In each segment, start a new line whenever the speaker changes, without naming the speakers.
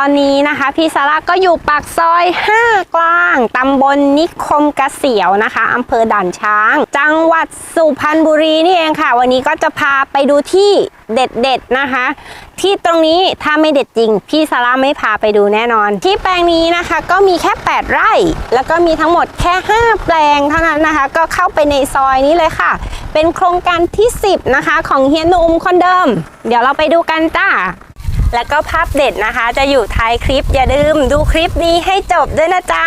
ตอนนี้นะคะพี่ซาร่าก็อยู่ปากซอย 5 กลางตำบลนิคมเกษียวนะคะอำเภอด่านช้าง จังหวัดสุพรรณบุรีนี่เองค่ะ วันนี้ก็จะพาไปดูที่เด็ดๆนะคะ ที่ตรงนี้ถ้าไม่เด็ดจริง พี่ซาร่าไม่พาไปดูแน่นอน ที่แปลงนี้นะคะก็มีแค่ 8 ไร่ แล้วก็มีทั้งหมดแค่ 5 แปลงเท่านั้นนะคะ ก็เข้าไปในซอยนี้เลยค่ะ เป็นโครงการที่ 10 นะคะ ของเฮียหนุ่มคนเดิม เดี๋ยวเราไปดูกันจ้า แล้วก็ภาพเด็ดนะคะ จะอยู่ท้ายคลิปอย่าลืมดูคลิปนี้ให้จบด้วยนะจ๊ะ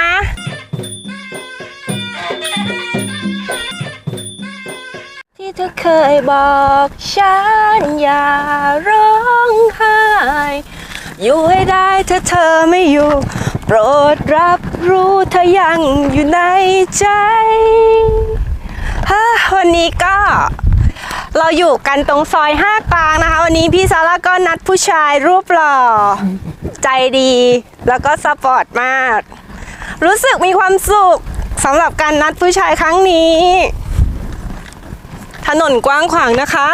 ที่เธอเคยบอกฉันอย่าร้องไห้ อยู่ให้ได้ถ้าเธอไม่อยู่ โปรดรับรู้เธอยังอยู่ในใจฮะวันนี้ก็ เราอยู่กันตรงซอยห้ากลางนะคะ วันนี้พี่ซาร่าก็นัดผู้ชายรูปหล่อ ใจดี แล้วก็สปอร์ตมาก รู้สึกมีความสุขสำหรับการนัดผู้ชายครั้งนี้ ถนนกว้างขวางนะคะ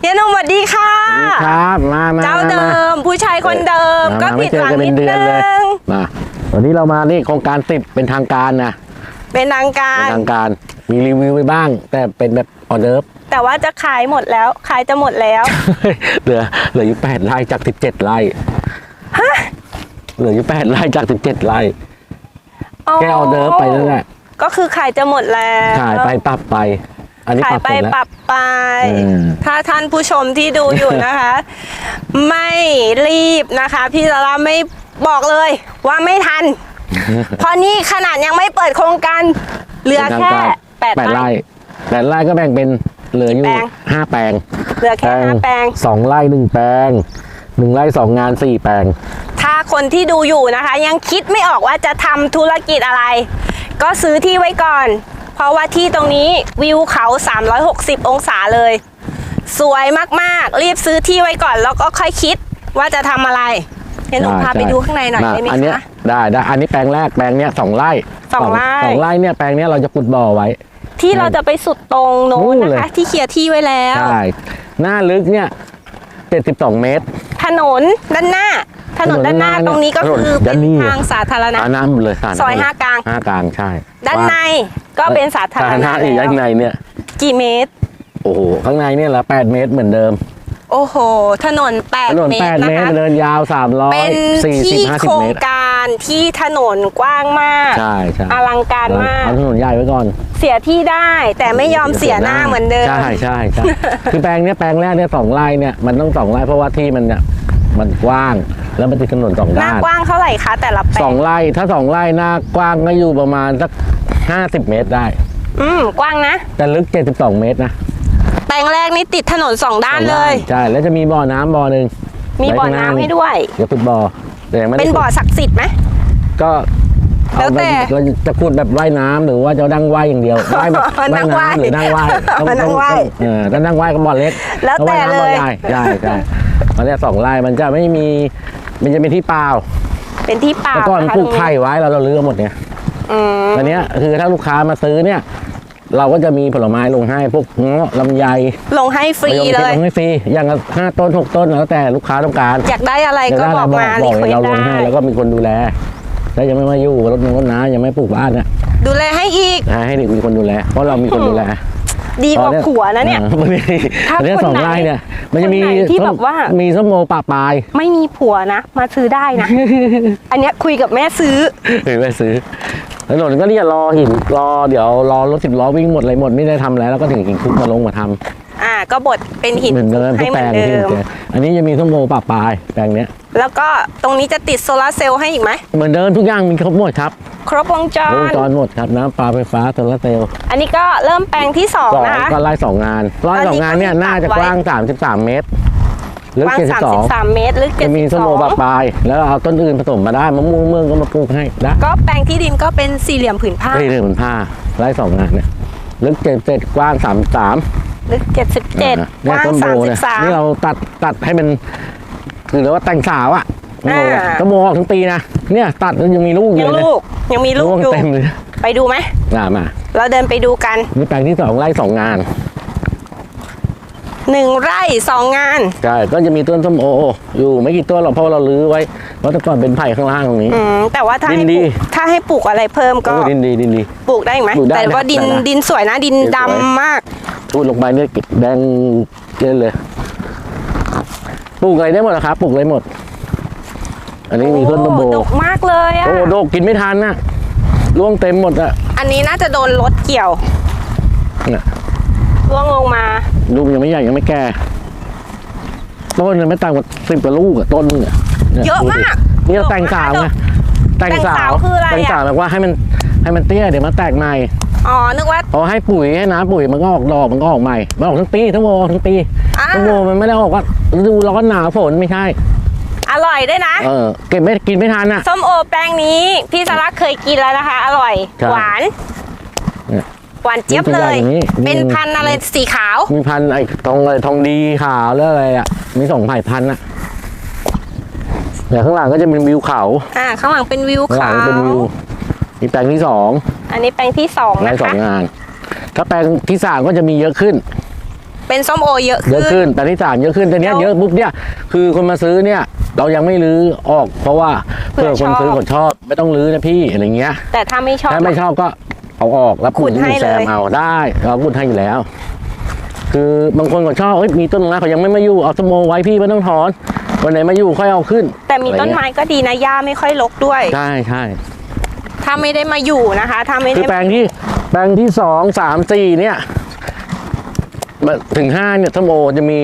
เฮียหนุ่มสวัสดีค่ะ
ครับมามา
เจ้าเดิ
ม
มผู้ชายคนเดิมาก็
มา
ผิดหวัง
ไม่
นิด
เจอกั
นึ
นเป็นเดือนเลย
ง
มาวันนี้เรามานี่โครงการติดเป็นทางการนะ
เป็นทางกา
เป็น
ร
ทางการมีรีวิวไปบ้าง แต่เป็นแบบ ออเดิร์ฟ
แต่ว่าจะขายหมดแล้ว ขายจะหมดแล้ว
เหลือเหลืออยู่แปดไร่จากสิบเจ็ดไร่เหลืออยู่แปดไร่จากสิบเจ็ดไร่แค่ออเดิร์ฟไปนั่นแหละ
ก็คือขายจะหมดแล้ว
ขายไปปรับไป อันนี้
ขาย
ปรับ
ไป
เสร็จแล้ว
ปรับไป
อืม
ถ้าท่านผู้ชมที่ดูอยู่นะคะ ไม่รีบนะคะ พี่ซาร่าไม่บอกเลยว่าไม่ทัน เพราะนี่ขนาดยังไม่เปิดโครงการเหลือ
เป็นทาง
แค่
การ
แปด
แปด
ไร่
ไร่ แปดไร่ก็แบ่งเป็นเหลืออยู่
แปลง
ห้าแปลง
เหลือแค่ห้าแปลง
สองไร่หนึ่งแปลงหนึ่งไร่สองงานสี่แปลง
ถ้าคนที่ดูอยู่นะคะ ยังคิดไม่ออกว่าจะทำธุรกิจอะไร ก็ซื้อที่ไว้ก่อน เพราะว่าที่ตรงนี้วิวเขา 360 องศาเลย สวยมากๆ รีบซื้อที่ไว้ก่อนแล้วก็ค่อยคิดว่าจะทำอะไรเห็นหนูพาไปดูข้างในหน่อยได้ไหม
อันเนี้ย
คะ
ได้ได้อันนี้แปลงแรกแปลงเนี้ยสองไร่
สองไร่
สองไร่เนี่ยแปลงเนี้ยเราจะขุดบ่อไว้
ที่เราจะไปสุดตรงโน้น
นู่น
นะ
เลย
คะ ที่เคลียร์ที่ไว้แล้ว
ใช่หน้าลึกเนี่ยเจ็ดสิบสองเมตร
ถนนด้านหน้า ถนนด้านหน้า
ถนนด้านหน้า
ตรงนี้ก็
ถนน
คือ
ด้า
เป็นน
นี้
ทางสาธารณะ
อาน้ำเลยค่ะ
ซอยห้ากลาง
ห้ากลางใช่
ด้านในก็เป็นสาธารณะ
อีก
แล้
ด้า
วน
ในเนี่ย
กี่เมตร
โอ้โห ข้างในเนี่ยละแปดเมตรเหมือนเดิม
โอ้โห ถนน
ถ
8
นน
เม
แป
ต
ด
รนะ
เมตร
คะ
เดินยาวสามร้อย
เป็น
สี่สิบ
ที่
ห้า
โค
สิบ
รง
เมตร
การที่ถนนกว้างมาก
ใช่ใช่
อลังการมาก
เอาถนนใหญ่ไว้ก่อน
เสียที่ได้แต่ไม่ยอมเสียหน้าเหมือนเดิม
ใช่ใช่ใช่ คือแปลงเนี้ยแปลงแรกเนี่ยสองไร่เนี่ยมันต้องสองไร่เพราะว่าที่มันเนี่ยมันกว้างแล้วมันติดถนนสอง
หน้า
ด้าน
กว้างเท่าไหร่คะแต่ละแปล
สองงไร่ถ้าสองไร่หน้ากว้างก็อยู่ประมาณสักห้าสิบเมตรได้
อืมกว้างนะ
แต่ลึกเจ็ดสิบสองเมตรนะ
แปลงแรกนี่ติดถนนสองด้านเลย
ใช่แล้วจะมีบ่อน้ำบ่อหนึ่ง
มีบ่อน้ำให้ด้วย
เดี๋ยวขุดบ่อแต่ยังไม่ได้
เป็นบ่อ
ขุด
ศักดิ์สิทธิ์ไหม
ก็เอา
แล้วแต่
ไปเราจะขุดแบบว่ายน้ำหรือว่าจะนั่งว่ายอย่างเดียวว่ายแบบ
นั่งว่าย
น้ำหรือนั่งว่ายต้อง
นั่ง
ต้อง
ว่าย
ต้องเออถ้านั่งว่ายก็บ่อเล็ก
แล้วแต่
ถ้าว่ายน้ำบ่อ
เลย
ใหญ่ใช่ใช่ตอนเนี้ยสองไร่มันจะไม่มีมันจะเป็นที่เปล่า
เป็นที่เปล่า
แต่ก่อน
นะคะ
ปลูก
ตรงนี้
ไผ่ไว้เราเราเลือกหมดเนี่ย
อืม
ตอนเนี้ยคือถ้าลูกค้ามาซื้อเนี่ย เราก็จะมีผลไม้ลงให้พวกเงาะลำไย
ลงให้ฟรี
มะยง
เล
ชิด
ย
ลงให้ฟรีอย่างละห้าต้นหกต้นแล้วแต่ลูกค้าต้องการ
อยากได้อะไรก็
ยาก
บ
ได้
อก
อะไร
มา
บอก
รี
บอก
เคว
เลย
ส
เราลงให้
ได้
แล้วก็มีคนดูแลถ้ายังไม่มาอยู่รถน้ำรถน้ำยังไม่ปลูกบ้านเนี่ย
ดูแลให้อีก
ให้เด็กมีคนดูแล เพราะเรามีคนดูแล
ดีกว่าผัวนะเนี่ย
ออนี่
ถ้า
อันเนี้ย
คน
สอง
ไหน
ไร่เนี่ย มันจะมี
คนไหนที่แบบว่า
มีส้มโมป่าปลาย
ไม่มีผัวนะ มาซื้อได้นะ อันเนี้ยคุยกับแม่ซื้อ
หรือไปซื้อ ถนนก็เนี่ยรอหินรอเดี๋ยวรอรถสิบล้อวิ่งหมดอะไรหมดไม่ได้ทำแล้วแล้วก็ถึงหินคุกมาลงมาทำ
อ่าก็บดเป็นหิน
เหมือนเดิม
ให้
ทุก
เห
แป
มื
ล
อน
ง
เดิ
ที่
ม
เจออันนี้จะมีส้มโมป่าปลายแปลงเนี้ย
แล้วก็ตรงนี้จะติดโซลาร์เซลล์ให้อีกไหม
เหมือนเดิมทุกอย่างมีครบหมดครับ
ครบวงจ
วง
ร
จรหมดครับน้ำปลาไฟฟ้าโซลาร์เซลล์
อันนี้ก็เริ่มแปลงที่สอง
สอง
นะคะ
ก็ไล่สองงานไล่สองงานเนี่ย
อันนี้ก็มี
น่าจะ
ปักไว้
กว้างสามสิบสามเมตร ลึก
กว้าง
เจ็ดสิบสอง
33เมตรลึก
จะมีส้มโมป่าปลาย แล้วเอาต้นอื่นผสมมาได้มะม่วงเมืองก็มาปลูกให้ได้
ก็แปลงที่ดินก็เป็นสี่เหลี่ยมผืนผ้า
เฮ้ยเรื่องเหมือนผ้าไล่สองงานเนี่ยลึกเจ็ดเจ็ดกว้างสามสาม
ลึก77กว้าง
ต้นโบเนี่ยนี่เราตัดตัดให้มันคือเรียกว่าแต่งสาวอะโอ้โห
อ่า
ต้นโบออกทั้งปีนะเนี่ยตัดแล้วยังมีลูกอ
33ยั
ยู่
ง
เลย
ลูกยังมีลูก
วง
อยู่
เต็มเลย
ไปดูไหม
มามา
เราเดินไปดูกัน
นี่แปลงที่สองไล่สองงาน
หนึ่งไร่สองงาน
ใช่ก็จะมีต้นส้มโอ อยู่ไม่กี่ต้นหรอกเพราะเราลื้อไว้เพราะแต่ก่อนเป็นไผ่ข้างล่างตรงนี้
อืมแต่ว่าถ้าให้
ดิน
ป
ดี
ลูกถ้าให้ปลูกอะไรเพิ่มก็
โอ้ดินดีดินดี
ปลูกได้อีกไหม
ปลูกได้
แต่ว่า
นะ
ดิน
ได้นะ
ดินสวยนะดิน
ดินสวย
ดำมาก
พูดลงไปเนี่ยแดงเยอะเลยปลูกอะไรได้หมดนะครับปลูกอะไรหมด อันนี้มีต้นต้นโบ
โอ้ดกมากเลยอะ
โอ้โดกกินไม่ทันน่ะร่วงเต็มหมดอะ
อันนี้น่าจะโดนรถเกี่ยว
เนี่ย
ร่วงลงมา
ลูกยังไม่ใหญ่ยังไม่แก่ต้นยังไม่ต่างกว่าสิบกว่าลูกอะต้นนึงอะนี่
เยอะมาก
ดูสินี่เราแต่งสาวไงแต่งสา
แต่งสาววคืออะไรอะ
แต่งสาวแบบว่าให้มันให้มันเตี้ยเดี๋ยวมันแตกใหม่
อ๋อนึกว่า
พอให้ปุ๋ยให้น้ำปุ๋ยมันก็ออกดอกมันก็ออกใหม่มันออกทั้งปีทั้งโมทั้งปี
อ่า
ทั้งโมมันไม่ได้ออกว่าฤดูร้อนหนาวฝนไม่ใช่
อร่อยด้วยนะ
เออเก็บไม่กินไม่ทันอะ
ส้มโอแปลงนี้พี่สารักเคยกินแล้วนะคะ อร่อย
ครับ
หวาน
เนี่ย
หวานเจี๊ยบ
นี่ตัว
เล
อยย่างอย่างนี้
เป็น
นี่
พันธุ์อะไรสีขาว
มีพันธุ์ไอ้ทองอะไรทองดีขาวแล้วอะไรอะ มีสองไผ่พันธุ์อะเดี๋ยวข้างหลังก็จะเป็นวิวเขา
อ่า ข้างหลังเป็นวิว
ข้างหลั
ขาง
เป็น
ว
วิวมีแปลงที่สอง
อันนี้แปลงที่สอง
ไร่
นะ
สอง
คะ
งาน ถ้าแปลงที่สามก็จะมีเยอะขึ้น
เป็นส้มโอเยอะ
เยอะ
ขึ้
ขึ้
น
นแต่ที่สามเยอะขึ้นแต่เนี้ย
แล้ว
เยอะปุ๊บเนี่ย คือคนมาซื้อเนี่ย เรายังไม่รื้อออก เพราะว่า
เผื่
เพื่
อ
อคนซื้อ
ชอบ
คนชอบไม่ต้องรื้อนะพี่อะไรเงี้ย
แต่ถ้าไม่ชอบ
ถ้าไม่ชอบก็ เอาออกแล้ว
ขุดให้
แซม
เลย
เอาได้เราขุดให้อยู่แล้ว คือบางคนก็ชอบเอ้ยมีต้นไม้เขายังไม่มาอยู่เอาสโมไว้พี่ไม่ต้องถอนวันไหนมาอยู่ค่อยเอาขึ้น
แต่มีต้นไม้ก็ดีนะหญ้าไม่ค่อยรกด้วย
ใช่ใช่
ถ้าไม่ได้มาอยู่นะคะ ถ้าไม่
คือ
ได้
แปลงที่แปลงที่สองสามสี่เนี่ยมาถึงห้าเนี่ยส้มโอจะมี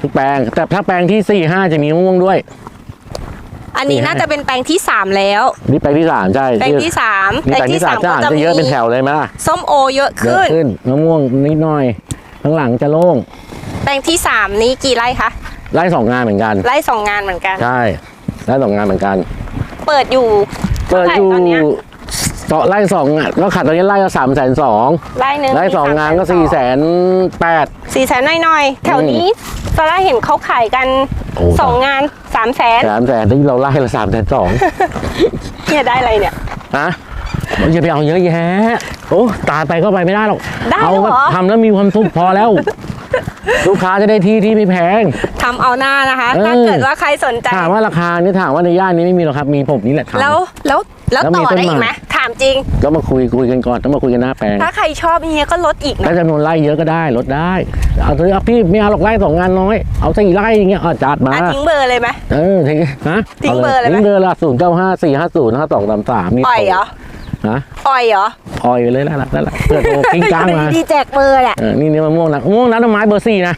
ทุกแปลง แต่ถ้าแปลงที่สี่ห้าจะมีมะม่วงด้วย
อันนี้น่าจะเป็นแปลงที่สามแล้ว
นี่แปลงที่สามใช่
แปลงที่สาม
นี่แปลงที่สามจะอาจจะเยอะเป็นแถวเลยไหมล่ะ
ส้มโอเยอะ
เยอะ
ขึ้น
ขึ้นมะม่วงนิดหน่อย ข้างหลังจะโล่ง
แปลงที่สามนี้กี่ไร่คะ
ไล่สองงานเหมือนกัน
ไร่สองงานเหมือนกัน
ใช่ไล่สองงานเหมือนกัน
เปิดอยู่
เปิดอยู่
ท่าไหร่ตอนเนี้ย
ต่อไล่สองอะก็ขาดตอนนี้ไล่ละสามแสนสอง
ไร่หนึ่ง
ไล่สองงานก็สี่แสนแปด
สี่แสนหน่อยๆ แถวนี้ซาร่าเห็นเขาขายกัน
โอ้
สองงานสามแสน
สามแสนที่เราไล่ละสามแสนสอง
เนี่ยได้อะไรเนี่ย
นะอย่าไปเอาเยอะแยะโอ้ตายไปก็ไปไม่ได้หรอก
ได้
เอา
เหรอ
ทำแล้วมีความสุขพอแล้ว ลูกค้าจะได้ที่ที่ไม่แพง
ทำเอาหน้านะคะ
เออ
ถ้าเกิดว่าใครสนใจ
ถามว่าราคานี่ถามว่าในย่านนี้ไม่มีหรอกครับ มีผมนี่แหละทำ
แล้วแล้ว แล้ว
แล้วมี
ต่อได้
ต้น
อีก
ไม้
ไหมถามจริง
ก็มาคุยคุยกันก่อนต้องมาคุยกันหน้าแปลง
ถ้าใครชอบเฮียก็ลดอีก
ถ้า
นะ
จำนวนไร่เยอะก็ได้ลดได้เอาซื้อเอาพี่ไม่เอาหรอกไร่สองงานน้อย เอาสี่ไร่อย่างเงี้ยเอาจัดมา
อะทิ้งเบอร์เลยไหม
เออทิ้งฮะ
ทิ้งเบอร์เลยไหม
ทิ้งเบอร์ละศูนย์เก้าห้าสี่ห้าศูนย์ห้าสองสามสามมี
ปล่อยเหรอ
ฮะ
ปล่อยเหรอ
ปล่อยไปเลยนั่นแหละนั่นแหละเพื่อโทรกิ้งก้างมา
ดีแจกเบอร์แหละ
เออนี่นี่มะม่วงนะมะม่วงน้ำต้นไม้เบอร์สี่นะ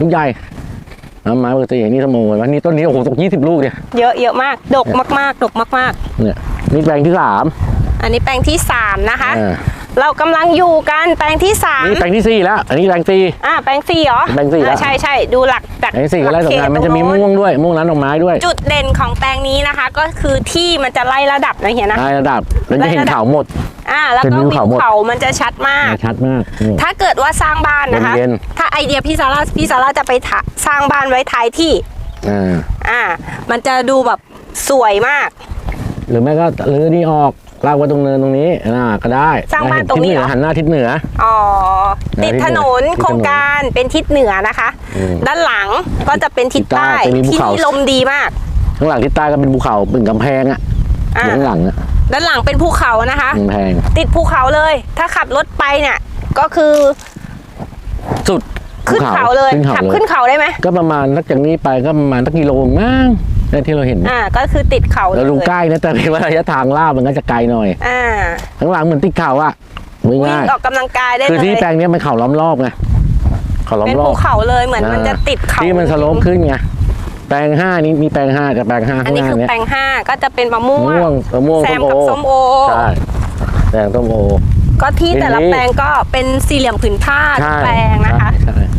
ลูกใหญ่น้ำ ไม้เบอร์สี่นี่สมโวะนี่ต้นนี้โอ้โหตกยี่สิบลูกเนี่ย
เยอะเยอะมาก ดกมากๆ ดกมาก
เนี่ยนี่แปลงที่สาม
ๆ อันนี้แปลงที่สามนะคะ
เออ
เรากำลังอยู่กันแปลงที่สาม
นี่แปลงที่สี่แล้ว อันนี้แปลงสี่
อ่าแปลงสี่เหรอ
แปลงสี่แล้ว
อ่าใช่ใช่ดูหลักจาก
แปลงสี่ก็ไล่สองงาน
หลั
มันจะมี
เขต
มะ
ตรง
ม่วง
โน้น
ด้วยมะม่วงน้ำดอกไม้ด้วย
จุดเด่นของแปลงนี้นะคะ ก็คือที่มันจะไล่ระดับนะเฮียนะ
ไล่ระดับแล้วจะเห็น
ไล่ระดับ
เขาหมด
อ่าแล้ว
เป็น
ก็
วิ
วิ
ว
ว
เขาหมด
เขามันจะชัดมาก
ชัดมากนี่
ถ้าเกิดว่าสร้างบ้านนะคะ
เย็น
ถ้าไอเดียพี่ซาร่าพี่ซาร่าจะไปทะสร้างบ้านไว้ท้ายที่
อ่า
อ่า มันจะดูแบบสวยมาก
หรือไม่ก็รื้อนี่ออก ลากไว้ตรงเนินตรงนี้อ่าก็ได้
สร้างบ้านตรงนี้เหรอ
ทิศเหอหันหน้าทิศเหนือ
อ๋อ
นะ
ติดถนน
ทิศเหนือ
โครงการเป็นทิศเหนือนะคะ
อืม
ด้านหลังก็จะเป็นทิศ
ทิศใต้
ใต้
จะมีภู
ที่
เขา
นี่ลมดีมาก
ข้างหลังทิศใต้ก็เป็นภูเขาเป็นกำแพงอะ
อ่า
อยู่ข้างหลังอะ
ด้านหลังเป็นภูเขานะคะ
กำแพง
ติดภูเขาเลย ถ้าขับรถไปเนี่ยก็คือ
สุด
ขึ้นเขาเลย
ขึ้นเขา
ขับ
เลย
ขึ้นเขาได้ไหม
ก็ประมาณนักจากนี้ไปก็ประมาณสักกิโลมั้ง เนี่ยที่เราเห็น
อ่า ก็คือติดเขาเล
เรา
ย
ดูใกล้นะแต่เป็นว่าระยะทางลาบมันก็จะไกลหน่อย
อ่า
ข้างหลังเหมือนติดเขาอะไม่
วิ่ง
ง่าย
ออกกำลังกายได้
คือ
เล
ที่
ย
แปลงเนี้ยมันเขาล้อมรอบไงเขาล้อม
เป็น
รอ
ภู
บ
เขาเลยเหมือนมันจะติดเขา
ที่มันสโลปขึ้นไงแปลงห้านี้มีแปลงห้ากับแปลงห้า
อั
ข้านง
นี้
หน้า
คือ
เนี้ย
แปลงห้าก็จะเป็นมะม่ว
มะม่ว
ง
งมะม่วง
แซ
ส้
ม
มโอ
กับส้มโอ
ใช่แปลงส้มโอ
ก็ที่แต่ละ
ทีนี้
แปลงก็เป็นสี่เหลี่ยมผืนผ้าทุ
ใช่
กแปลงนะคะ
ใช่ใช่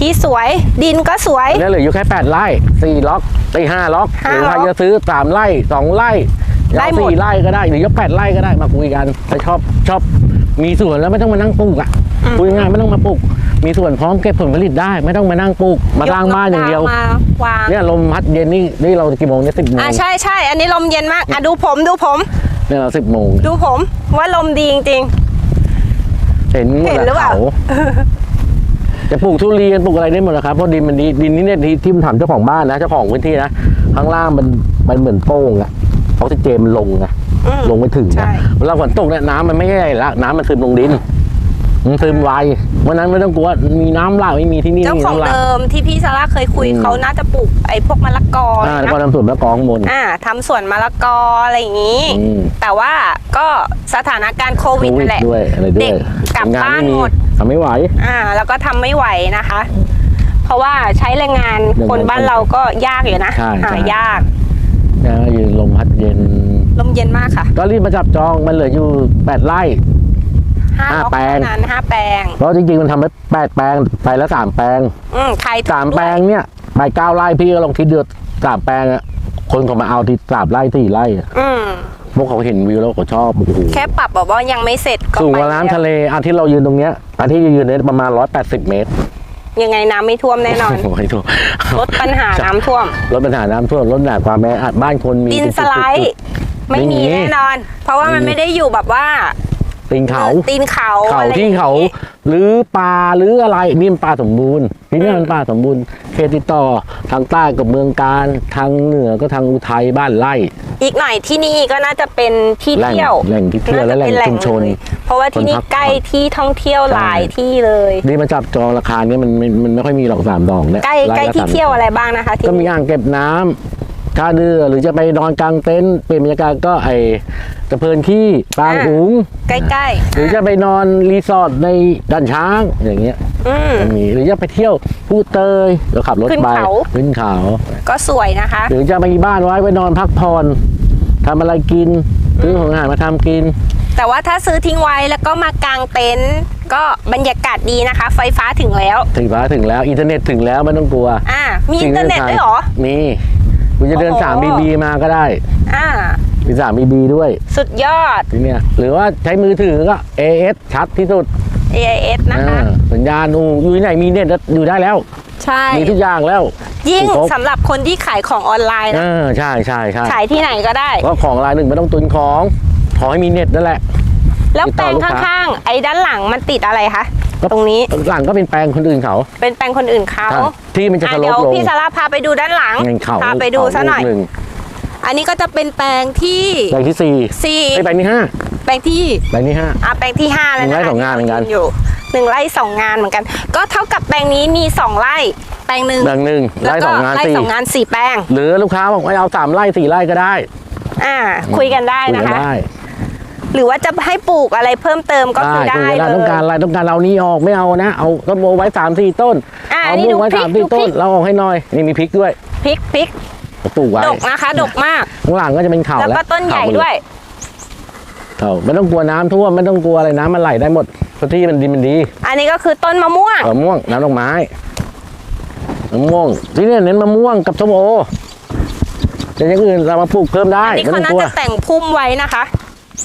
ที่สวยดินก็สวย
แล้วเหลืออยู่แค่แปดไร่สี่ล็อกตีห้าล็อกห
ห้า
รือใคร
ล็อก
จะซื้อสามไร่สองไร่
ได้
ยาว
หมด
สี่ไร่ก็ได้หรือยกแปดไร่ก็ได้มาคุยกันถ้าชอบชอบมีส่วนแล้วไม่ต้องมานั่งปลูกอะคุยง่ายๆไม่ต้องมาปลูก มีส่วนพร้อมเก็บผลผลิตได้ ไม่ต้องมานั่งปลูกมาสร้างบ้านอย่างเดียว
กมาวาง
เนี่ยลมพัดเย็นนี่นี่เรากี่โมงเนี่ยสิบโมง
อ่าใช่ใช่อันนี้ลมเย็นมากอะดูผมดูผม
เนี่ยเราสิบโมง
ดูผมว่าลมดีจริง
เห็นหมด
เห็น
อะ
หรือเปล่า
เขา จะปลูกทุเรียนปลูกอะไรได้หมดนะครับเพราะดินมันดีดินนี่เนี่ยที่ที่มันทำเจ้าของบ้านนะเจ้าของพื้นที่นะข้างล่างมันมันเหมือนโป้งอะออกซิเจนมันลงไง
อืม
ลงไม่ถึง
ใช่
นะเวลาฝนตกเนี่ยน้ำมันไม่ใช่ละน้ำมันซึมลงดินมันซึมไว เพราะฉะนั้นไม่ต้องกลัวมีน้ำหลากไม่มีที่นี่
เจ้า
มี
ของ
น้ำหลาก
เดิมที่พี่ซาร่าเคยคุย
อืม
เขาน่าจะปลูกไอ้พวกมะละกอ
อ่าแล้ว
นะ
ก็ทำสวนมะละกอข้างบน
อ่าทำสวนมะละกออะไรอย่างนี้
อืม
แต่ว่าก็สถานการณ์โค
โค
วิด
วิ
นั่
ด
นแหละ
ด้วยอะไรด้
เด็
วย
กกลับ
ง
บ้าน
ไม่มี
หมด
ทำไม่ไหว
อ่า แล้วก็ทำไม่ไหวนะคะ เพราะว่าใช้แรงงาน
แรงงาน
คนบ้านเราก็ยากอยู่นะ
ใช่
หา
ใช่
ยาก
นะยืนลมพัดเย็น
ลมเย็นมากค่ะ
ก็รีบมาจับจองมันเหลืออยู่แปดไร่
ห้า
ห้า
ล็อก
แปลง
เท่านั้นห้าแปลง
เพราะจริงๆมันทำไปแปดแปลงไปแล้วสามแปลง
อืมใครถูก
สาม
ด้วย
แปลงเนี่ยไปเก้าไร่พี่ก็ลองคิดเดือดสามแปลงอะคนเขามาเอาที่สามไร่สี่ไร่อะ
อืม
พวกเขาเห็นวิวแล้วเขาชอบโอ้โห
แค่ปรับแบบว่ายังไม่เสร็จก็
สูง
ไป
กว่าน้ำทะเลอันที่เรายืนตรงเนี้ยอันที่ยืนเนี่ยประมาณร้อยแปดสิบเมตร
ยังไงน้ำไม่ท่วมแน่นอน
โอ้โหถูก
ลดปัญหาน้ำท่วม
ลดปัญหาน้ำท่วมลดปัญหาความแออัดบ้านคนมี
ดินสไล
จุ
ด์
ด
ไม่มี
ไม่มี
แน่นอน เพราะว่ามัน
อืม
ไม่ได้อยู่แบบว่า
ๆ ตีนเขา
ตีนเขา
เขา
อะไร
ที่เขา
อย่งงี้
หรือป่าหรืออะไรนี่มันป่าสมบูรณ์ที่นี่มันป่าสมบูรณ์เขตติดต่อทางใต้กับเมืองการทางเหนือก็ทางอุทัยบ้านไร่
อีกหน่อยที่นี่ก็น่าจะเป็นที่
แหล่ง
เที่ยว
แหล่งที่เที่ยวและแหล่ง
น่าจะป็น
ชุมชน
เลยเพราะว่าที่นี่
คนพัก
ใกล้ที่ท่องเที่ยว
ใช่
หลายที่เลย
นี่มาจับจองราคาเนี้มันมันมันไม่ค่อยมีหรอกสามดอกเนี่ย
ใกล้
ไร่
ใกล้
ละ
ที่
สาม
เที่ยวอะไรบ้างนะคะที่
ก็มีอ่างเก็บน้ำ ท่าเรือหรือจะไปนอนกลางเต็นท์เปลี่ยนบรรยากาศก็ไอตะเพินขี้ปางหุง
ใกล้
หรือจะไปนอนรีสอร์ทในด่านช้างอย่างเงี้ย
ๆอืม
ก็มีหรือจะไปเที่ยวผู้เตยแล้วขับรถ
ขึ้น
ไป
เขา
ขึ้นเขา
ก็สวยนะคะ
หรือจะมีบ้านไว้ไว้นอนพักผ่อนทำอะไรกินซื้อของอาหารมาทำกิน
แต่ว่าถ้าซื้อทิ้งไว้แล้วก็มากางเต็นท์ก็บรรยากาศดีนะคะ ไฟฟ้าถึงแล้ว
ถึงฟ้าถึงแล้วอินเทอร์เน็ตถึงแล้วไม่ต้องกลัว
อ่ามีอินเทอร์เน็ตด้วยเหรอ
มี คุณจะเดิน
โอ้โห
สามบีบีมาก็ได้
อ่า
มีสามบีบีด้วย
สุดยอด
ทีเนี้ยหรือว่าใช้มือถือก็ AS ชัดที่สุด
AIS นะคะ
อ่าสัญญาณอูอยู่ที่ไหนมีเน็ตแล้วอยู่ได้แล้ว
ใช่
มีทุกอย่างแล้ว
ยิ่ง
ครบ
สำหรับคนที่ขายของออนไลน์
เอ
นะ
อใช่ใช่ใช่
ขายที่ไหนก็ได้
เพราะของรายหนึ่งไม่ต้องตุนของขอให้มีเน็ตนั่นแหละ
แล้ว
ติด
แป
ต่
ล
องลูกค้า
ข้างๆ ไอ้ด้านหลังมันติดอะไรคะ
ก็
ตรงนี้
หลังก็เป็นแปลงคนอื่นเขา
เป็นแปลงคนอื่นเขา
ใช่ที่มันจะ
อะ
สล
เดี๋ย
บ
ว
ลง
พี่ซาร่าพาไปดูด้านหลัง
เงินเขา
พาไปดูซะหน่อย
เขาลูกง
อันนี้ก็จะเป็นแปลงที่
แปลงที่สี่
สี่
ไอ้ยแปลงที่ห้า
แปลงที่
แปลงที่ห้า
อะแปลงที่ห้าแล้ว
หนึ่งไร่
นะคะ
สองงานเหมือนกัน
อยู่หนึ่งไร่สองงานเหมือนกัน ก็เท่ากับแปลงนี้มีสองไร่แปลงหนึ่ง
แปลงหนึ่ง
แล้ว
ไร่
ก็
สองงาน
ไร่
สี่
สองงานสี่แปลง
หรือลูกค้าบอกว่าเอาสามไร่สี่ไร่ก็ได้
อ่า คุยกันได้
คุย
นะ
กัน
คะ
ได้
หรือว่าจะให้ปลูกอะไรเพิ่มเติมก็คือได้
คุยกัน
เล
ต้องการ
ย
อะไรต้องการเรานี้ออกไม่เอานะ เอาต้นโมไว้สามสี่ต้น
อะ
เอา
นี่
มุ
ดู
กไว้
พริก
สามสี่
ดูพริ
ต้
ก
นเราออกให้หน่อยนี่มีพริกด้วย
พริกพริก
ปลูกไว้
ดกนะคะดกมาก
ข้างหลังก็จะเป็นเขา
แล้วก็ต้นใหญ่ด้วย
เขาไม่ต้องกลัวน้ำท่วมไม่ต้องกลัวอะไรน้ำมันไหลได้หมดเพราะที่มันดีมันดี
อันนี้ก็คือต้นมะม่วง
มะม่วงน้ำดอกไม้มะม่วง ที่นี่เน้นมะม่วงกับส้มโอแต่อย่างอื่นเรามาปลูกเพิ่มได้
อันนี้
ไม่
เขา
ต้อง
น่าก
ลัว
จะแต่งพุ่มไว้นะคะ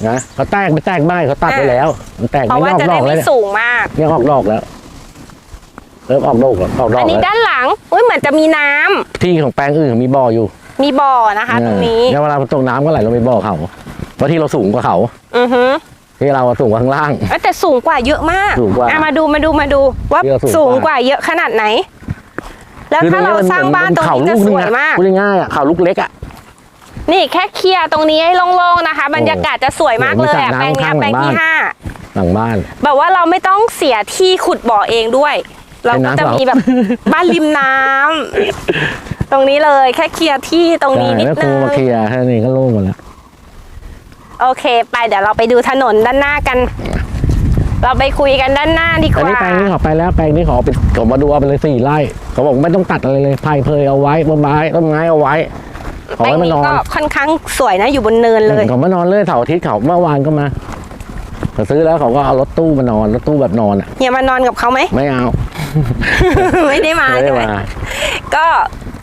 นะเขาแตกไม่แตกไม่เขาตัดไป
อ่า
แล้ว มันแตก
เพราะ
ไม่
ว่า
ออก
จะ
ด
ได้
อกแล้
ไม่
วเนี่ย
สูงมาก
เนี่ยออกดอกแล้ว เริ่มออกดอกแล้วออกดอ
อั
ก
นนี้
แล้ว
ด้านหลังอุ้ยเหมือนจะมีน้ำ
ที่ของแปลงอื่นมีบ่ออยู่
มีบ่อนะคะตรงนี้
เนี่ยเวลาตกน้ำก็ไหลลงไปบ่อเขาเพราะที่เราสูงกว่าเขา
อือฮึ
ที่เราสูงกว่าข้างล่าง
เอ้ยแต่สูงกว่าเยอะมาก
สูงกว่า
อะมาดูมาดูมาดูว่า
ที่เราสูง
สูง
กว่า
กว่าเยอะขนาดไหน แล้ว
คือ
ถ้าเรา
ตง
สร้างบ้านตรง
เขา
นี้จะ
ลูก
ส
นึง
วย
อะ
มาก
พูดง่ายๆอะเขาลูกเล็กอะ
นี่แค่เคลียร์ตรงนี้ให้โล่งๆนะคะ บรรยากาศจะสวยมากเลยอะ
โอ้
แปล
โห
งเนี้ย
มีสระน้ำ
แปลงที่
ข้างหลังบ้าน
ห้า
หลังบ้าน
แบบว่าเราไม่ต้องเสียที่ขุดบ่อเองด้วย เราก็จะ
เป็นน้ำเหรอ
มีแบบบ้านริมน้ำตรงนี้เลยแค่เคลียร์ที่ตรงนี้นิด
แม่ครู
นึง
มาเคลียร์แค่นี้ก็โล่งหมดแล้ว
โอเค ไปเดี๋ยวเราไปดูถนนด้านหน้ากัน เราไปคุยกันด้านหน้าดีก
อัน
ว่า
นี้แปลงนี้เขาไปแล้วแปลงนี้เขาเอาไปเขามาดูเอาไปเลยสี่ไร่เขาบอกไม่ต้องตัดอะไรเลยไผ่เพยเอาไว้ต้นไม้ต้นไม้เอาไว้เขา
แปลง
ไว้มาน
นี้
อน
ก็ค่อนข้างสวยนะอยู่บนเนินเลย
เขามานอนเลยเสาร์อาทิตย์เขาเมื่อวานก็มาเขาซื้อแล้วเขาก็เอารถตู้มานอนรถตู้แบบนอนอะ
เฮียมานอนกับเขาไหม
ไม่เอา
ไม่ได้มา
ไม่ได้
ใช่ไหม
มา
ก็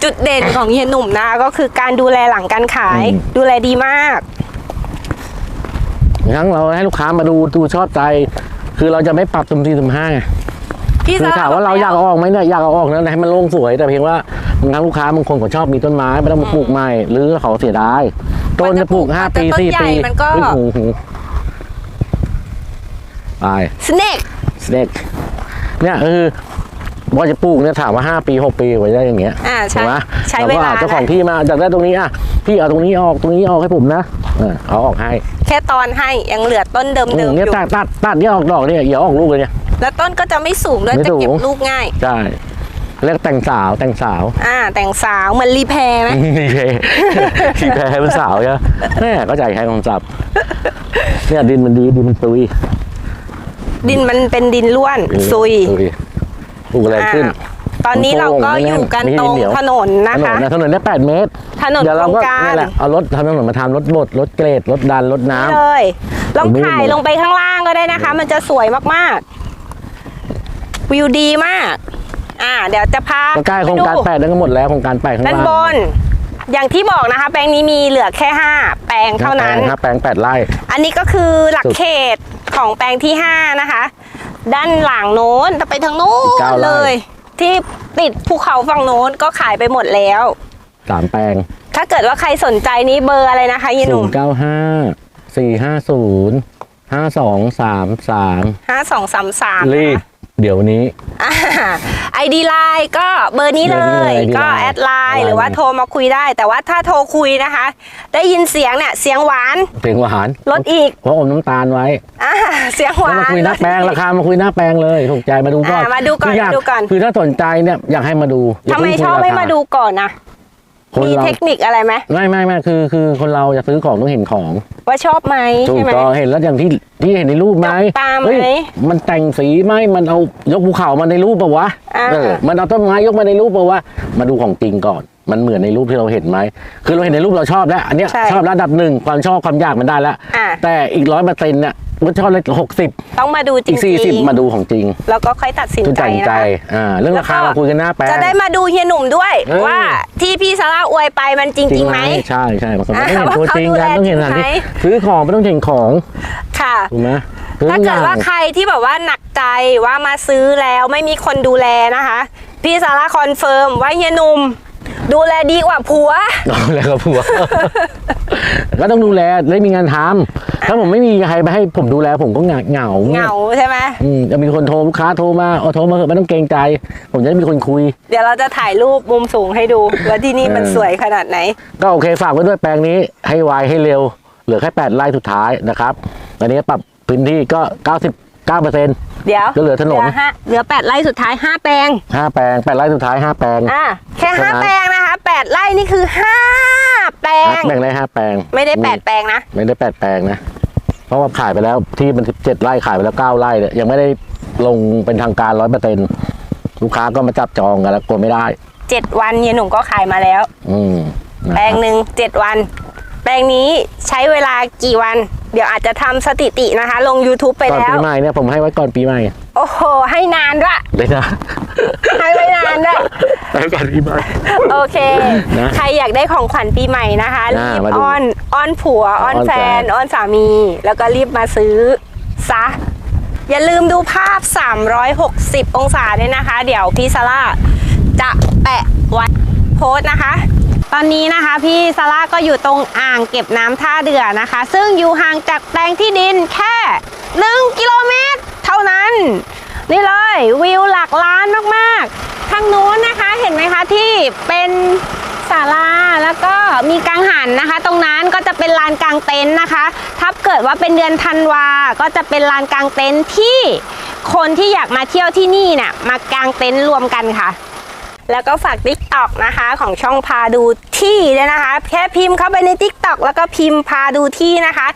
จุดเด่นของเฮียหนุ่มนะก็คือการดูแลหลังการขาย
อืม
ดูแลดีมาก
ครั้งเราให้ลูกค้ามาดูดูชอบใจ คือเราจะไม่ปรับสุ่มสี่สุ่มห้าไง
พี่
คือ
ซา
ถามว่าเราอยากเอาออกไหมเนี่ยอยากเอาออกนะให้มันโล่งสวย แต่เพียงว่าบางครั้งลูกค้าบางคนเขาชอบมีต้นไม้ไม่ต้องมาปลูกใหม่หรือเขาเสียดายต้นจะปลูกห้าปีสี่ปี
มันก็
โอ้โหไป
สเนก
สเน็กเนี่ยคือ ว่าจะปลูกเนี่ยถามว่า 5 ปี 6 ปีกว่าจะได้อย่างเงี้ย
อ่าใช่
ถูกไหม
ใช้
ร
เวลา
ก็เจ้าของที่มาจากได้ตรงนี้อะพี่เอาตรงนี้ออกตรงนี้ออกให้ผมนะเออเขาออกให้
แค่ตอนให้ยังเหลือต้นเดิม
อื
ๆ
ม
อ
เนี่ย
ยู่
ตัดตัดตัดเนี่ยออกดอกเนี่ยอย่าออกลูกเลยเนี่ย
แล้วต้นก็จะไม่สูงด้วย
ไม่
จะเก็
สู
บ
ง
ลูกง่าย
ใช่เรียกแต่งสาวแต่งสาว
อ่า แต่งสาวเหมือนรีแพร์ไหม
นี่เพที่แพ้เป็นสาวใช่ไหมแม่ก็ใจใครของจับเนี่ยดินมันดีดินมันตุย
ดินมันเป็นดินล้วนซุย
ปลูกอะไรขึ้น
อ่าตอนนี้เราก็อยู่กันตรงถนนนะ
ถนน
คะ
นะถนนได้8เมตร
ถนน
เดี๋ยว
โคร
เรา
ง
ก็
การ
นี่แหละเอารถทำถนนมาทำรถบดรถเกรดรถดันรถน้ำ
เลยลอง
ไม่
ถ่าย
ไม่
ลงไปข้างล่างก็ได้นะคะ มันจะสวยมากๆ วิวดีมาก อ่า เดี๋ยวจะพา
ใกล้ๆโครงการ
ไปดู
แปดนั่นก็หมดแล้วโครงการแปดข้าง
ด้าน
ล่าง
บนอย่างที่บอกนะคะ แปลงนี้มีเหลือแค่ 5 แปลงเท่านั้น
ห้าแปลงแปดไร่
อันนี้ก็คือหลักเขตของแปลงที่ 5 นะคะ ด้านหลังโน้นจะไปทางโน้
อีกเก้านไร่
เลย ที่ติดภูเขาฝั่งโน้นก็ขายไปหมดแล้ว
สามแปลง
ถ้าเกิดว่าใครสนใจนี้เบอร์อะไรนะคะยีห
ศู
นุ่
น
ม
ย์เก้าห้าสี่ห้าศูนย์ห้าสองสามสาม
ห้าสองสามสาม
รีบ เดี๋ยวนี้
ไอดีไลน์ก็เบอร์นี้เล
เบอร์นี้เลยย ID
ก็
Line
แอดไล
ไลน์
น์หรือว่าโทรมาคุยได้ แต่ว่าถ้าโทรคุยนะคะ ได้ยินเสียงเนี่ยเสียงหวาน
เพลงหวาน
ลดอีก
เพราะอมน้ำตาลไว้
อ่าเสียงหวา
แล้ว
น
มาคุยหน้าแปลงราคามาคุยหน้าแปลงเลยถูกใจมาดูก่อน
อ่ามาดูก่อน
คือย
มาดูก่อน
คือถ้าสนใจเนี่ยอยากให้มาดูอย่า
ทำไม
เพิ่ง
ช
คุย
อบ
รา
ไม่
คา
มาดูก่อนนะ
คน
มี
เรา
เทคนิคอะไรไหม
ไม่ไม่ไม่คือคือคนเราจะซื้อของต้องเห็นของ
ว่าชอบไหม
ถู
ใช่
ก
ไหม
ต้องเห็นแล้วอย่างที่ที่เห็นในรูปไหม
ดอกตามไหม
เฮ้ยมันแต่งสีไหมมันเอายกภูเขามาในรูปปะวะ
อ่า
เออมันเอาต้นไม้ยกมาในรูปปะวะมาดูของจริงก่อน มันเหมือนในรูปที่เราเห็นไหมคือเราเห็นในรูปเราชอบแล้วอันเนี้ย
ใช่
ชอบระดับหนึ่งความชอบความอยากมันได้แล้ว
อ่า
แต่อีกร้อยเปอร์เซ็นต์เนี่ย มันชอบเลยหกสิบ
ต้องมาดูจ
อีกสี่สิบ
ริง
มาดูของจริง
ๆแล้วก็ค่อยตัดสิน
จุด
ใจ
ตัดสิน
นะ
ใจ
คะ
อ่าเรื่องราคา
แล้วก็
เราคุยกันหน้าแปลง
จะได้มาดูเฮียหนุ่มด้วย
เออ
ว่าที่พี่ซาร่าอวยไปมันจริงๆไหม
ใช่ใช่บางคน
อ่า
ไม่เห็นตัวจริงกัน
ว่าเขา
ต้องเห็นสถาน
ดูแล
ที่
จริงไหม
ซื้อของไม่ต้องเห็นของ
ค่ะ
ถูกไหมซื้อ
ถ้า
ทุ
เกิด
อย่ง
ว่าใครที่แบบว่าหนักใจว่ามาซื้อแล้วไม่มีคนดูแลนะคะ พี่ซาร่าคอนเฟิร์มว่าเฮียหนุ่ม ดูแลดีกว่าผัว
ดูแลกับผัว ก็ต้องดูแลได้มีงานทำถ้าผมไม่มีใครไปให้ผมดูแลผมก็เหงาเหงา
เหงาใช่ไหม
อืมจะมีคนโทรลูกค้าโทรมาเอาโทรมาเถอะไม่ต้องเกรงใจ ผมจะได้มีคนคุย
เดี๋ยวเราจะถ่ายรูปมุมสูงให้ดูว่าที่นี่มัน
เออ
สวยขนาดไหน
ก็โอเคฝากไว้ด้วยแปลงนี้ให้ไวให้เร็ว เหลือแค่แปดไร่สุดท้ายนะครับตอนนี้ปรับพื้นที่ก็99เปอร์เซ็นต์
เดี๋ยว
ก็เหลือถนน
ห้าเหลือแปดไร่สุดท้ายห้าแปลง
ห้าแปลงแปดไร่สุดท้ายห้าแปลง
อะ แค่ห้า
เท่านั้น
แปลงนะคะแปดไร่นี่คือห้าแปลง
แบ่งได้ห้าแปลง
ไม่ได้แปดแปลงนะ
ไม่ได้แปดแปลงนะ เพราะว่าขายไปแล้วที่มันสิบเจ็ดไร่ขายไปแล้วเก้าไร่เนี่ยยังไม่ได้ลงเป็นทางการร้อยเปอร์เซ็นต์ลูกค้าก็มาจับจองกันแล้วกลัวไม่ได้
เจ็ดวันเฮียหนุ่มก็ขายมาแล้ว
อืมนะ
แปล
ค
ง
รับ
หนึ่งเจ็ดวัน แปลงนี้ใช้เวลากี่วัน เดี๋ยวอาจจะทำสถิตินะคะ ลง YouTube ไป
ก่อน
แล้
ปี
ว
ใหม่เนี่ยผมให้ไว้ก่อนปีใหม่
โอ้โห ให้นานด้วย
เลยนะ
ให้ไว้นานด้วย
ให้ก่อนปีใหม่
โอเค
นะ
ใครอยากได้ของขวัญปีใหม่นะคะ
อ่า
รีบ
มาดู
อ้อนอ้อนผัวอ้อน
อ้อน
แฟ
แฟ
น
น
อ้อนสามี แล้วก็รีบมาซื้อซะ อย่าลืมดูภาพ 360 องศาด้วยนะคะ เดี๋ยวพี่ซาร่าจะแปะไว้โพสต์นะคะ ตอนนี้นะคะพี่ซาร่าก็อยู่ตรงอ่างเก็บน้ำท่าเดือนะคะ ซึ่งอยู่ห่างจากแปลงที่ดินแค่ 1 กิโลเมตร เท่านั้น นี่เลยวิวหลักล้านมากๆทางนู้นนะคะเห็นไหมคะที่เป็นศาลาแล้วก็มีกังหันนะคะ ตรงนั้นก็จะเป็นลานกลางเต็นท์นะคะ ถ้าเกิดว่าเป็นเดือนธันวา ก็จะเป็นลานกลางเต็นท์ที่คนที่อยากมาเที่ยวที่นี่เนี่ยมากางเต็นท์รวมกันค่ะ แล้วก็ฝาก Tik t o อกนะคะของช่องพาดูที่ด้วยนะคะ แค่พิมพ์เข้าไปใน Tik t o อกแล้วก็พิมพ์พาดูที่นะคะ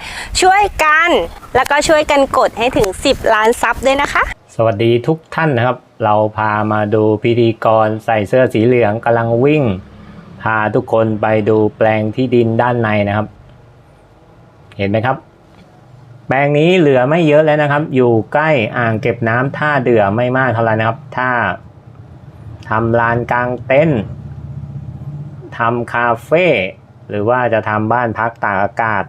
ช่วยกันแล้วก็ช่วยกันกดให้ถึง 10 ล้านซับด้วยนะคะ
สวัสดีทุกท่านนะครับ เราพามาดูพิธีกรใส่เสื้อสีเหลืองกำลังวิ่ง พาทุกคนไปดูแปลงที่ดินด้านในนะครับ เห็นไหมครับ แปลงนี้เหลือไม่เยอะแล้วนะครับ อยู่ใกล้อ่างเก็บน้ำท่าเดือไม่มากเท่าไหร่นะครับ ถ้า ทำลานกลางเต็นท์ทำคาเฟ่หรือว่าจะทำบ้านพักตากอากาศ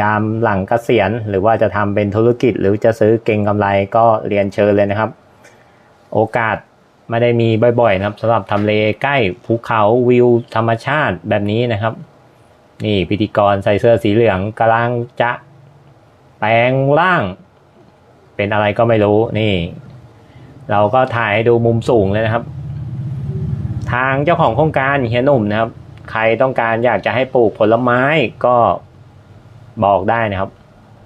ยามหลังเกษียณ หรือว่าจะทำเป็นธุรกิจ หรือจะซื้อเก่งกำไรก็เรียนเชิญเลยนะครับ โอกาสไม่ได้มีบ่อยๆนะครับสำหรับทำเลใกล้ภูเขาวิวธรรมชาติแบบนี้นะครับ นี่พิธีกรใส่เสื้อสีเหลืองกำลังจะแปลงร่าง เป็นอะไรก็ไม่รู้นี่ เราก็ถ่ายให้ดูมุมสูงเลยนะครับ ทางเจ้าของโครงการเฮียหนุ่มนะครับ ใครต้องการอยากจะให้ปลูกผลไม้ก็บอกได้นะครับ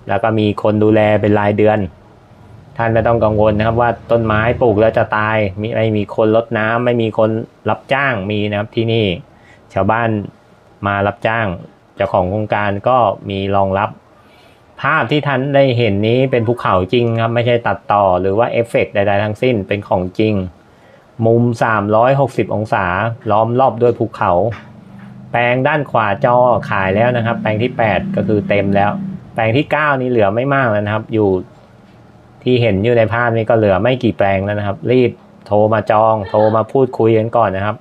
แล้วก็มีคนดูแลเป็นรายเดือน ท่านไม่ต้องกังวลนะครับ ว่าต้นไม้ปลูกแล้วจะตายมีไม่มีคนรดน้ำไม่มีคนรับจ้างมีนะครับที่นี่ชาวบ้านมารับจ้าง เจ้าของโครงการก็มีรองรับ ภาพที่ท่านได้เห็นนี้เป็นภูเขาจริงครับ ไม่ใช่ตัดต่อหรือว่าเอฟเฟกต์ใดๆทั้งสิ้นเป็นของจริง มุม 360 องศา ล้อมรอบด้วยภูเขา แปลงด้านขวาจอขายแล้วนะครับ แปลงที่ 8 ก็คือเต็มแล้ว แปลงที่ 9 นี่เหลือไม่มากแล้วนะครับ อยู่ที่เห็นอยู่ในภาพนี้ก็เหลือไม่กี่แปลงแล้วนะครับ รีบโทรมาจอง โทรมาพูดคุยกันก่อนนะครับ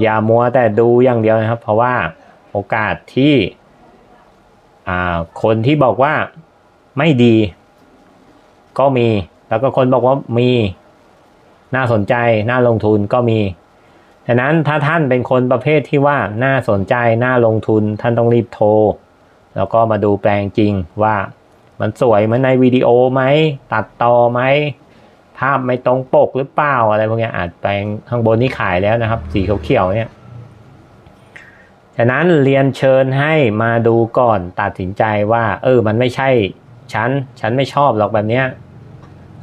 อย่ามัวแต่ดูอย่างเดียวนะครับ เพราะว่าโอกาสที่ คนที่บอกว่าไม่ดี ก็มี แล้วก็คนบอกว่ามีน่าสนใจน่าลงทุนก็มีฉะนั้นถ้าท่านเป็นคนประเภทที่ว่าน่าสนใจน่าลงทุนท่านต้องรีบโทร แล้วก็มาดูแปลงจริงว่ามันสวยเหมือนในวิดีโอไหมตัดต่อไหมภาพไม่ตรงปกหรือเปล่าอะไรพวกนี้อาจแปลงข้างบนนี่ขายแล้วนะครับ สีเขียวๆเนี่ย ฉะนั้นเรียนเชิญให้มาดูก่อนตัดสินใจว่า เออ มันไม่ใช่ฉัน ฉันไม่ชอบหรอกแบบเนี้ย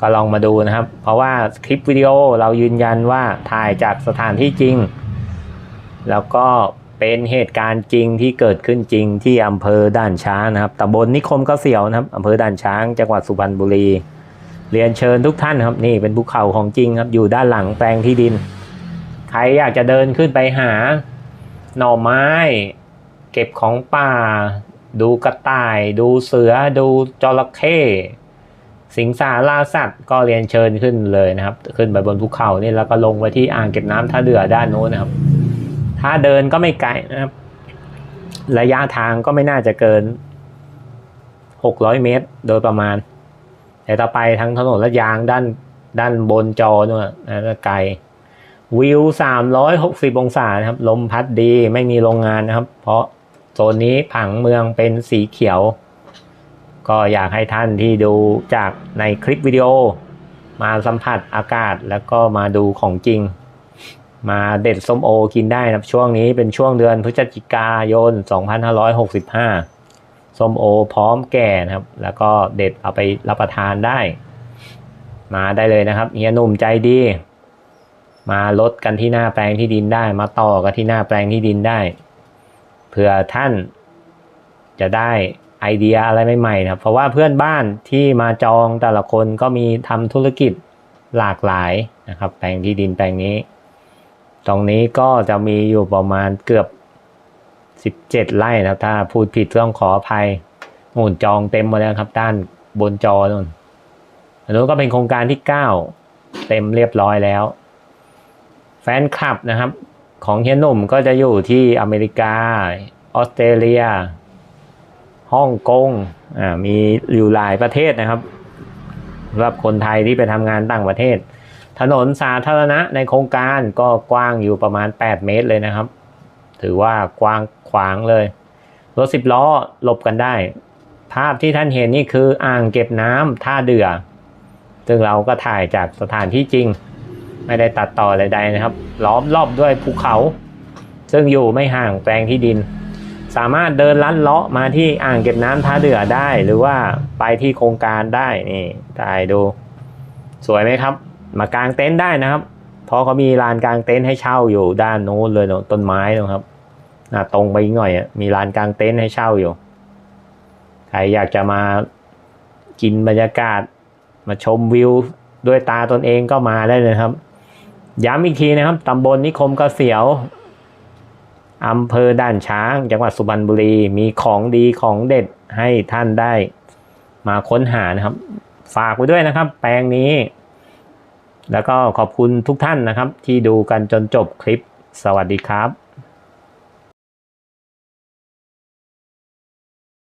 ก็ลองมาดูนะครับ เพราะว่าคลิปวิดีโอเรายืนยันว่าถ่ายจากสถานที่จริง แล้วก็เป็นเหตุการณ์จริงที่เกิดขึ้นจริงที่อำเภอด่านช้างนะครับตำบลนิคมเกษียวนะครับอำเภอด่านช้างจังหวัดสุพรรณบุรี เรียนเชิญทุกท่านครับนี่เป็นภูเขาของจริงครับอยู่ด้านหลังแปลงที่ดิน ใครอยากจะเดินขึ้นไปหา หน่อไม้ เก็บของป่า ดูกระต่าย ดูเสือ ดูจระเข้สิงสาราสัตว์ก็เรียนเชิญขึ้นเลยนะครับ ขึ้นไปบนภูเขานี่แล้วก็ลงไปที่อ่างเก็บน้ำท่าเรือด้านโน้นนะครับ ถ้าเดินก็ไม่ไกลนะครับ ระยะทางก็ไม่น่าจะเกิน600เมตรโดยประมาณ แต่ต่อไปทางถนนและยางด้านด้านบนจอนู่นนะไกล วิว 360 องศานะครับ ลมพัดดีไม่มีโรงงานนะครับ เพราะโซนนี้ผังเมืองเป็นสีเขียว ก็อยากให้ท่านที่ดูจากในคลิปวิดีโอ มาสัมผัสอากาศแล้วก็มาดูของจริง มาเด็ดส้มโอกินได้นะครับช่วงนี้เป็นช่วงเดือนพฤศจิกายน 2565 ส้มโอพร้อมแก่นะครับ แล้วก็เด็ดเอาไปรับประทานได้ มาได้เลยนะครับเฮียหนุ่มใจดี มาลดกันที่หน้าแปลงที่ดินได้ มาต่อกันที่หน้าแปลงที่ดินได้เผื่อท่านจะได้ไอเดียอะไรใหม่ๆนะครับเพราะว่าเพื่อนบ้านที่มาจองแต่ละคนก็มีทำธุรกิจหลากหลายนะครับ แปลงที่ดินแปลงนี้ ตรงนี้ก็จะมีอยู่ประมาณเกือบ17ไร่นะครับถ้าพูดผิดต้องขออภัยนู่นจองเต็มหมดแล้วครับด้านบนจอนู่นอันนู้นก็เป็นโครงการที่ 9 เต็มเรียบร้อยแล้ว แฟนคลับนะครับ ของเฮียหนุ่มก็จะอยู่ที่อเมริกา ออสเตรเลียฮ่องกงอ่ามีอยู่หลายประเทศนะครับสำหรับคนไทยที่ไปทำงานต่างประเทศ ถนนสาธารณะในโครงการก็กว้างอยู่ประมาณ 8 เมตรเลยนะครับ ถือว่ากว้างขวางเลยรถสิบล้อหลบกันได้ ภาพที่ท่านเห็นนี่คืออ่างเก็บน้ำท่าเดือ ซึ่งเราก็ถ่ายจากสถานที่จริง ไม่ได้ตัดต่อใดๆนะครับ ล้อมรอบด้วยภูเขา ซึ่งอยู่ไม่ห่างแปลงที่ดิน สามารถเดินลัดเลาะมาที่อ่างเก็บน้ำท่าเดือได้ หรือว่าไปที่โครงการได้นี่ถ่ายดู สวยไหมครับ มากางเต็นท์ได้นะครับ เพราะเขามีลานกางเต็นท์ให้เช่าอยู่ด้านโน้นเลยต้นไม้นะครับตรงไปอีกหน่อยมีลานกางเต็นท์ให้เช่าอยู่ใครอยากจะมากินบรรยากาศมาชมวิวด้วยตาตนเองก็มาได้เลยครับ ย้ำอีกทีนะครับตำบลนิคมเกษียวอำเภอด่านช้าง จังหวัดสุพรรณบุรี มีของดีของเด็ดให้ท่านได้ มาค้นหานะครับ ฝากไว้ด้วยนะครับ แปลงนี้ แล้วก็ขอบคุณทุกท่านนะครับ ที่ดูกันจนจบคลิป สวัสดีครับ